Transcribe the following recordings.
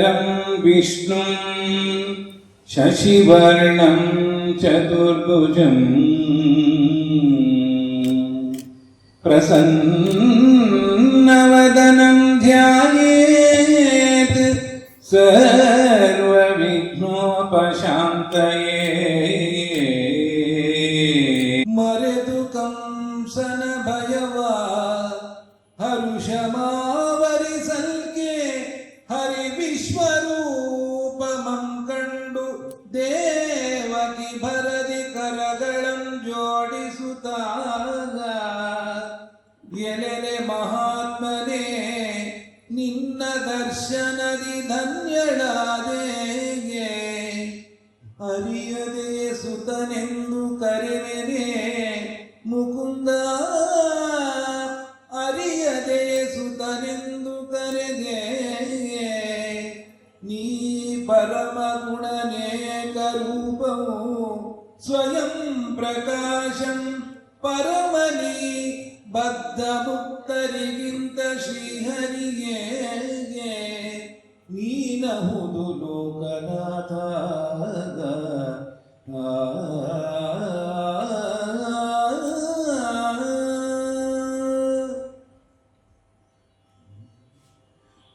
ശങ്കരം വിഷ്ണു ശശിവർണം ചതുർഭുജം. പ്രസന്നവദനം ധ്യായേത് സർവവിഘ്നോപശാന്തയേ. മര ಎಲೆಲೆ ಮಹಾತ್ಮನೇ, ನಿನ್ನ ದರ್ಶನದಿ ಧನ್ಯಳಾದೇಗೆ. ಅರಿಯದೆ ಸುತನೆಂದು ಕರೆವೆನೆ, ಮುಕುಂದ ಅರಿಯದೆ ಸುತನೆಂದು ಕರೆದೆ. ನೀ ಪರಮ ಗುಣನೇಕ ರೂಪವು ಸ್ವಯಂ ಪ್ರಕಾಶಂ ಪರಮನಿ ಬದ್ಧ ಮುಕ್ತರಿಗಿಂತ ಶ್ರೀಹರಿಗೆ ನೀನಹುದು ಲೋಕನಾಥ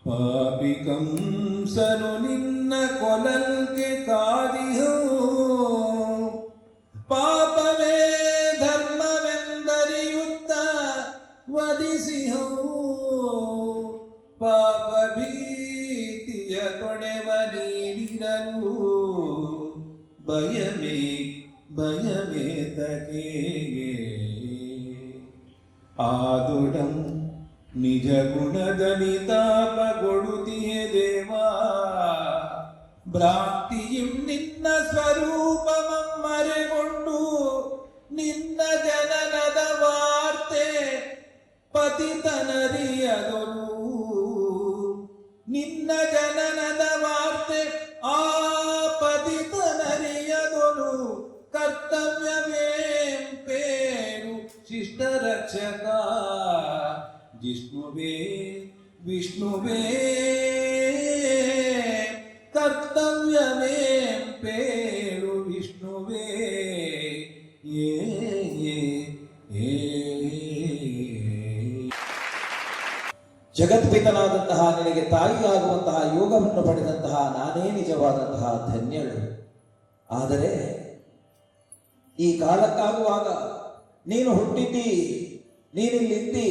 ಪಾಪಿ ಕಂಸನು ನಿನ್ನ ಕೊಲಲ್ಗೆ ಕಾದಿಹೋ ವಧಿಸಿಹೋ ಪಾಪ ಭೀತಿಯ ತೊಡೆವ ನೀಡಿರಲು ಭಯವೇ ಭಯವೇ ತಗೆಗೆ ಆದುಡಂ ನಿಜ ಗುಣದಲ್ಲಿ ತಾಪಗೊಡುತ್ತಿಯೇ ದೇವಾ ಭ್ರಾಂತಿಯಂ ನಿನ್ನ ಸ್ವರೂಪಮಂ ಪತಿತನರಿಯದೊಲು ನಿನ್ನ ಜನನದ ವಾರ್ತೆ ಆ ಪತಿತನರಿಯದೊಲು ಕರ್ತವ್ಯವೇಂಪೇರು ಶಿಷ್ಟ ರಕ್ಷಕ ಜಿಷ್ಣುವೇ ವಿಷ್ಣುವೇ. ಜಗತ್ಪಿತನಾದಂತಹ ನಿನಗೆ ತಾಯಿಯಾಗುವಂತಹ ಯೋಗವನ್ನು ಪಡೆದಂತಹ ನಾನೇ ನಿಜವಾದಂತಹ ಧನ್ಯಳು. ಆದರೆ ಈ ಕಾಲಕ್ಕಾಗುವಾಗ ನೀನು ಹುಟ್ಟಿದ್ದಿ, ನೀನಿಲ್ಲಿದ್ದಿ,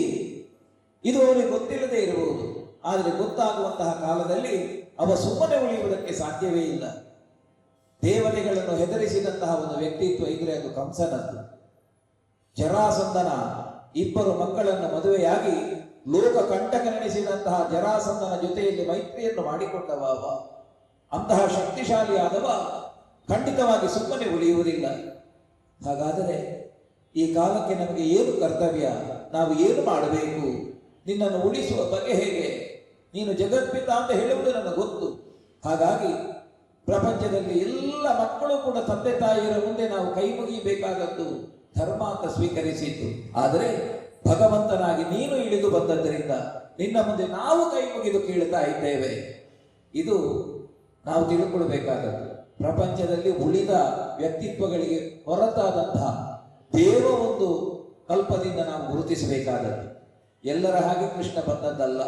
ಇದು ಅವನಿಗೆ ಗೊತ್ತಿಲ್ಲದೆ ಇರಬಹುದು. ಆದರೆ ಗೊತ್ತಾಗುವಂತಹ ಕಾಲದಲ್ಲಿ ಅವ ಸುಮ್ಮನೆ ಉಳಿಯುವುದಕ್ಕೆ ಸಾಧ್ಯವೇ ಇಲ್ಲ. ದೇವತೆಗಳನ್ನು ಹೆದರಿಸಿದಂತಹ ಒಂದು ವ್ಯಕ್ತಿತ್ವ ಇದ್ರೆ ಅದು ಕಂಸನದ್ದು. ಜರಾಸಂದನ ಇಬ್ಬರು ಮಕ್ಕಳನ್ನು ಮದುವೆಯಾಗಿ ಲೋಕ ಕಂಟಕನೆನಿಸಿದಂತಹ ಜರಾಸಂದನ ಜೊತೆಯಲ್ಲಿ ಮೈತ್ರಿಯನ್ನು ಮಾಡಿಕೊಂಡವ ಅಂತಹ ಶಕ್ತಿಶಾಲಿಯಾದವ ಖಂಡಿತವಾಗಿ ಸುಮ್ಮನೆ ಉಳಿಯುವುದಿಲ್ಲ. ಹಾಗಾದರೆ ಈ ಕಾಲಕ್ಕೆ ನಮಗೆ ಏನು ಕರ್ತವ್ಯ? ನಾವು ಏನು ಮಾಡಬೇಕು? ನಿನ್ನನ್ನು ಉಳಿಸುವ ಬಗೆ ಹೇಗೆ? ನೀನು ಜಗತ್ಪಿತ ಅಂತ ಹೇಳುವುದು ನನಗೆ ಗೊತ್ತು. ಹಾಗಾಗಿ ಪ್ರಪಂಚದಲ್ಲಿ ಎಲ್ಲ ಮಕ್ಕಳು ಕೂಡ ತಂದೆ ತಾಯಿಯರ ಮುಂದೆ ನಾವು ಕೈ ಮುಗಿಯಬೇಕಾದದ್ದು ಧರ್ಮ ಅಂತ ಸ್ವೀಕರಿಸಿದ್ದು. ಆದರೆ ಭಗವಂತನಾಗಿ ನೀನು ಇಳಿದು ಬಂದದ್ದರಿಂದ ನಿನ್ನ ಮುಂದೆ ನಾವು ಕೈ ಮುಗಿದು ಕೇಳ್ತಾ ಇದ್ದೇವೆ. ಇದು ನಾವು ತಿಳ್ಕೊಳ್ಬೇಕಾದದ್ದು. ಪ್ರಪಂಚದಲ್ಲಿ ಉಳಿದ ವ್ಯಕ್ತಿತ್ವಗಳಿಗೆ ಹೊರತಾದಂತಹ ದೇವ ಒಂದು ಕಲ್ಪದಿಂದ ನಾವು ಗುರುತಿಸಬೇಕಾದದ್ದು. ಎಲ್ಲರ ಹಾಗೆ ಕೃಷ್ಣ ಬಂದದ್ದಲ್ಲ.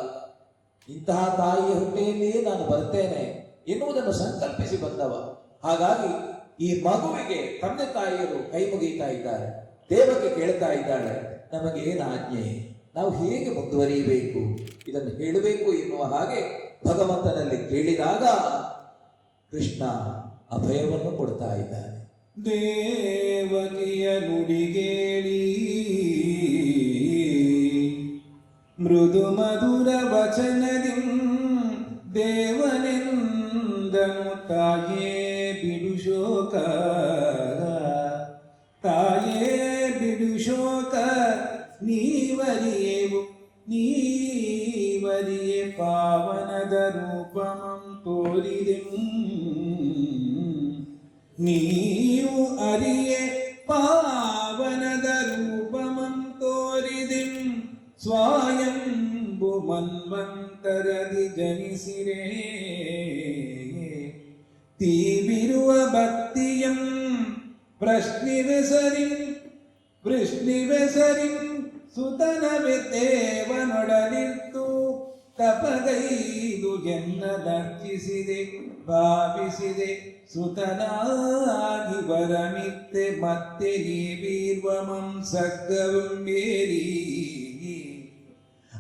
ಇಂತಹ ತಾಯಿಯ ಹುಟ್ಟೆಯಲ್ಲಿಯೇ ನಾನು ಬರ್ತೇನೆ ಎನ್ನುವುದನ್ನು ಸಂಕಲ್ಪಿಸಿ ಬಂದವ. ಹಾಗಾಗಿ ಈ ಮಗುವಿಗೆ ತಂದೆ ತಾಯಿಯರು ಕೈ ಮುಗಿತಾ ಇದ್ದಾರೆ. ದೇವಕ್ಕೆ ಕೇಳ್ತಾ ಇದ್ದಾಳೆ. ನಮಗೆ ಏನು ಆಜ್ಞೆ ನಾವು ಹೇಗೆ ಮುಂದುವರಿಯಬೇಕು? ಇದನ್ನು ಹೇಳಬೇಕು ಎನ್ನುವ ಹಾಗೆ ಭಗವಂತನಲ್ಲಿ ಕೇಳಿದಾಗ ಕೃಷ್ಣ ಅಭಯವನ್ನು ಕೊಡ್ತಾ ಇದ್ದಾನೆ. ದೇವಕಿಯ ನುಡಿಗೇಳಿ ಮೃದು ಮಧುರ ವಚನದಿ നീവരിയ പാവനതരൂപമം തോരിരും നീയു അറിയ പാവനതരൂപമം തോരിതിം സ്വായം മന്വന്തരതി ജനിസിരേ. തീവിരുവ ഭക്തിയം പ്രശ്നിവസരിം വൃഷ്ണിവസരിം ಭಕ್ತಿಯಂ ಪ್ರಶ್ನಿವೆಸರಿಂ ವೃಷ್ಣಿವೆಸರಿಂ ಸುತನವೆ ದೇವನೊಡನಿತ್ತು ತಪಗೈದು ಎನ್ನ ದರ್ಶಿಸಿದೆ ಭಾವಿಸಿದೆ. ಸುತನಾಗಿ ವರಮಿತ್ತೆ ಮತ್ತೆ ನೀವೀರ್ವಮಂ ಸಗ್ಗವೆಂಬೇರಿ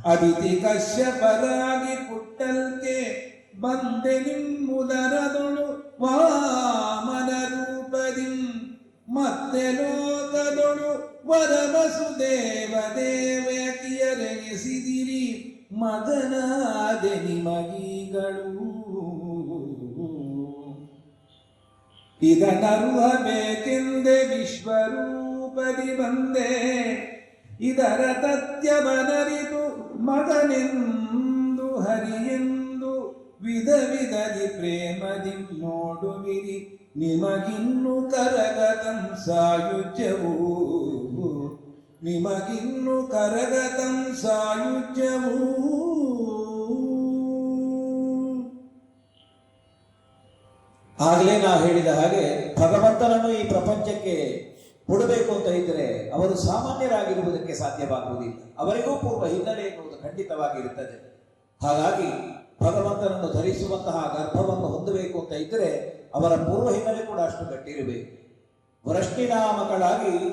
ಅದಿತಿ ಕಶ್ಯಪರಾಗಿ ಪುಟ್ಟಲ್ಕೆ ಬಂದೆ ನಿಮ್ಮುದರದೊಳು ವಾಮನ ರೂಪದಿ ಮತ್ತೆ ಲೋಕದೊಳು ವರವಸುದೇವ ದೇವಕಿಯರೆನಿಸಿದಿರಿ ಮಗನಾದೆ ನಿಮಗೀಗಳು. ಇದನರುಹಬೇಕೆಂದೆ ವಿಶ್ವರೂಪದಿ ಬಂದೆ ಇದರ ತತ್ಯವನರಿತು ಮಗನೆಂದು ಹರಿಯೆಂದು ವಿಧ ವಿಧದಿ ಪ್ರೇಮದಿ ನೋಡುವಿರಿ. ನಿಮಗಿನ್ನು ಕರಗತಂ ಸಾಯುಜ್ಯವು. ನಿಮಗಿನ್ನು ಕರಗತಂ ಸಾಯುಜ್ಯವು. ಆಗಲೇ ನಾವು ಹೇಳಿದ ಹಾಗೆ ಭಗವಂತನನ್ನು ಈ ಪ್ರಪಂಚಕ್ಕೆ ಕೊಡಬೇಕು ಅಂತ ಇದ್ದರೆ ಅವರು ಸಾಮಾನ್ಯರಾಗಿರುವುದಕ್ಕೆ ಸಾಧ್ಯವಾಗುವುದಿಲ್ಲ. ಅವರಿಗೂ ಪೂರ್ವ ಹಿನ್ನೆಲೆ ಎನ್ನುವುದು ಖಂಡಿತವಾಗಿರುತ್ತದೆ. ಹಾಗಾಗಿ ಭಗವಂತನನ್ನು ಧರಿಸುವಂತಹ ಗರ್ಭವನ್ನು ಹೊಂದಬೇಕು ಅಂತ ಇದ್ದರೆ ಅವರ ಪೂರ್ವ ಹಿನ್ನೆಲೆ ಕೂಡ ಅಷ್ಟು ಗಟ್ಟಿರಬೇಕು. ವೃಷ್ಟಿನಾಮಕಳಾಗಿ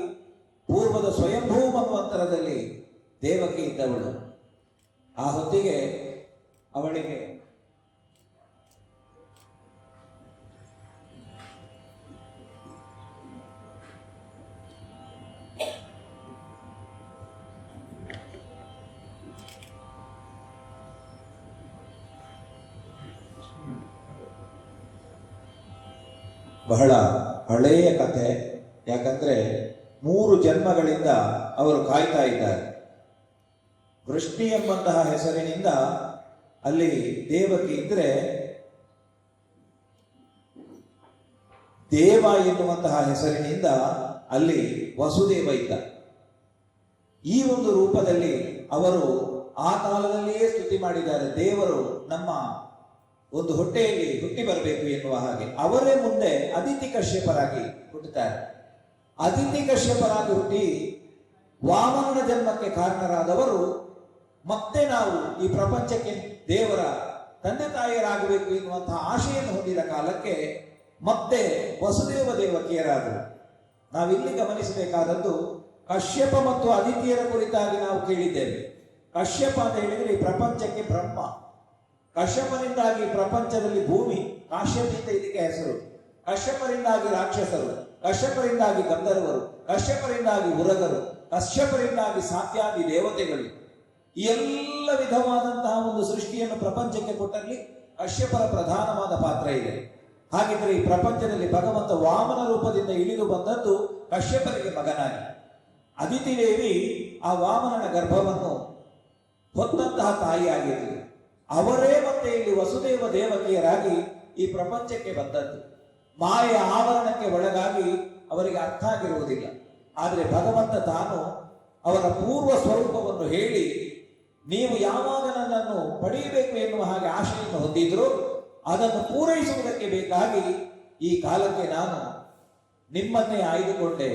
ಪೂರ್ವದ ಸ್ವಯಂಭೂ ಮನ್ವಂತರದಲ್ಲಿ ದೇವಕಿ ಇದ್ದವಳು. ಆ ಹೊತ್ತಿಗೆ ಅವಳಿಗೆ ಬಹಳ ಹಳೆಯ ಕಥೆ. ಯಾಕಂದರೆ ಮೂರು ಜನ್ಮಗಳಿಂದ ಅವರು ಕಾಯ್ತಾ ಇದ್ದಾರೆ. ವೃಷ್ಟಿ ಎಂಬಂತಹ ಹೆಸರಿನಿಂದ ಅಲ್ಲಿ ದೇವಕಿ ಇದ್ರೆ ದೇವ ಎನ್ನುವಂತಹ ಹೆಸರಿನಿಂದ ಅಲ್ಲಿ ವಸುದೇವ ಇದ್ದ. ಈ ಒಂದು ರೂಪದಲ್ಲಿ ಅವರು ಆ ಕಾಲದಲ್ಲಿಯೇ ಸ್ತುತಿ ಮಾಡಿದ್ದಾರೆ. ದೇವರು ನಮ್ಮ ಒಂದು ಹೊಟ್ಟೆಯಲ್ಲಿ ಹುಟ್ಟಿ ಬರಬೇಕು ಎನ್ನುವ ಹಾಗೆ ಅವರೇ ಮುಂದೆ ಅದಿತಿ ಕಶ್ಯಪರಾಗಿ ಹುಟ್ಟುತ್ತಾರೆ. ಅದಿತಿ ಕಶ್ಯಪರಾಗಿ ಹುಟ್ಟಿ ವಾಮನ ಜನ್ಮಕ್ಕೆ ಕಾರಣರಾದವರು ಮತ್ತೆ ನಾವು ಈ ಪ್ರಪಂಚಕ್ಕೆ ದೇವರ ತಂದೆ ತಾಯಿಯರಾಗಬೇಕು ಎನ್ನುವಂತಹ ಆಶೆಯನ್ನು ಹೊಂದಿದ ಕಾಲಕ್ಕೆ ಮತ್ತೆ ವಸುದೇವ ದೇವಕಿಯರಾದರು ನಾವಿಲ್ಲಿ ಗಮನಿಸಬೇಕಾದದ್ದು ಕಶ್ಯಪ ಮತ್ತು ಅದಿತಿಯರ ಕುರಿತಾಗಿ ನಾವು ಕೇಳಿದ್ದೇವೆ. ಕಶ್ಯಪ ಅಂತ ಹೇಳಿದರೆ ಈ ಪ್ರಪಂಚಕ್ಕೆ ಬ್ರಹ್ಮ. ಕಶ್ಯಪನಿಂದಾಗಿ ಪ್ರಪಂಚದಲ್ಲಿ ಭೂಮಿ ಕಾಶ್ಯಪಿಂದ ಇದಕ್ಕೆ ಹೆಸರು. ಕಶ್ಯಪರಿಂದಾಗಿ ರಾಕ್ಷಸರು ಕಶ್ಯಪರಿಂದಾಗಿ ಗಂಧರ್ವರು ಕಶ್ಯಪರಿಂದಾಗಿ ಉರಗರು ಕಶ್ಯಪರಿಂದಾಗಿ ಸಾತ್ಯಾದಿ ದೇವತೆಗಳು. ಎಲ್ಲ ವಿಧವಾದಂತಹ ಒಂದು ಸೃಷ್ಟಿಯನ್ನು ಪ್ರಪಂಚಕ್ಕೆ ಕೊಟ್ಟಲ್ಲಿ ಕಶ್ಯಪರ ಪ್ರಧಾನವಾದ ಪಾತ್ರ ಇದೆ. ಹಾಗಿದ್ರೆ ಈ ಪ್ರಪಂಚದಲ್ಲಿ ಭಗವಂತ ವಾಮನ ರೂಪದಿಂದ ಇಳಿದು ಬಂದದ್ದು ಕಶ್ಯಪರಿಗೆ ಮಗನಾಗಿ. ಅದಿತಿ ದೇವಿ ಆ ವಾಮನನ ಗರ್ಭವನ್ನು ಹೊತ್ತಂತಹ ತಾಯಿಯಾಗಿರಲಿ. ಅವರೇ ಮತ್ತೆ ಇಲ್ಲಿ ವಸುದೇವ ದೇವಕಿಯರಾಗಿ ಈ ಪ್ರಪಂಚಕ್ಕೆ ಬಂದದ್ದು. ಮಾಯೆಯ ಆವರಣಕ್ಕೆ ಒಳಗಾಗಿ ಅವರಿಗೆ ಅರ್ಥ ಆಗಿರುವುದಿಲ್ಲ. ಆದರೆ ಭಗವಂತ ತಾನು ಅವರ ಪೂರ್ವ ಸ್ವರೂಪವನ್ನು ಹೇಳಿ, ನೀವು ಯಾವಾಗ ನನ್ನನ್ನು ಪಡೆಯಬೇಕು ಎನ್ನುವ ಹಾಗೆ ಆಶೆಯನ್ನು ಹೊಂದಿದ್ರು ಅದನ್ನು ಪೂರೈಸುವುದಕ್ಕೆ ಬೇಕಾಗಿ ಈ ಕಾಲಕ್ಕೆ ನಾನು ನಿಮ್ಮನ್ನೇ ಆಯ್ದುಕೊಂಡೆ.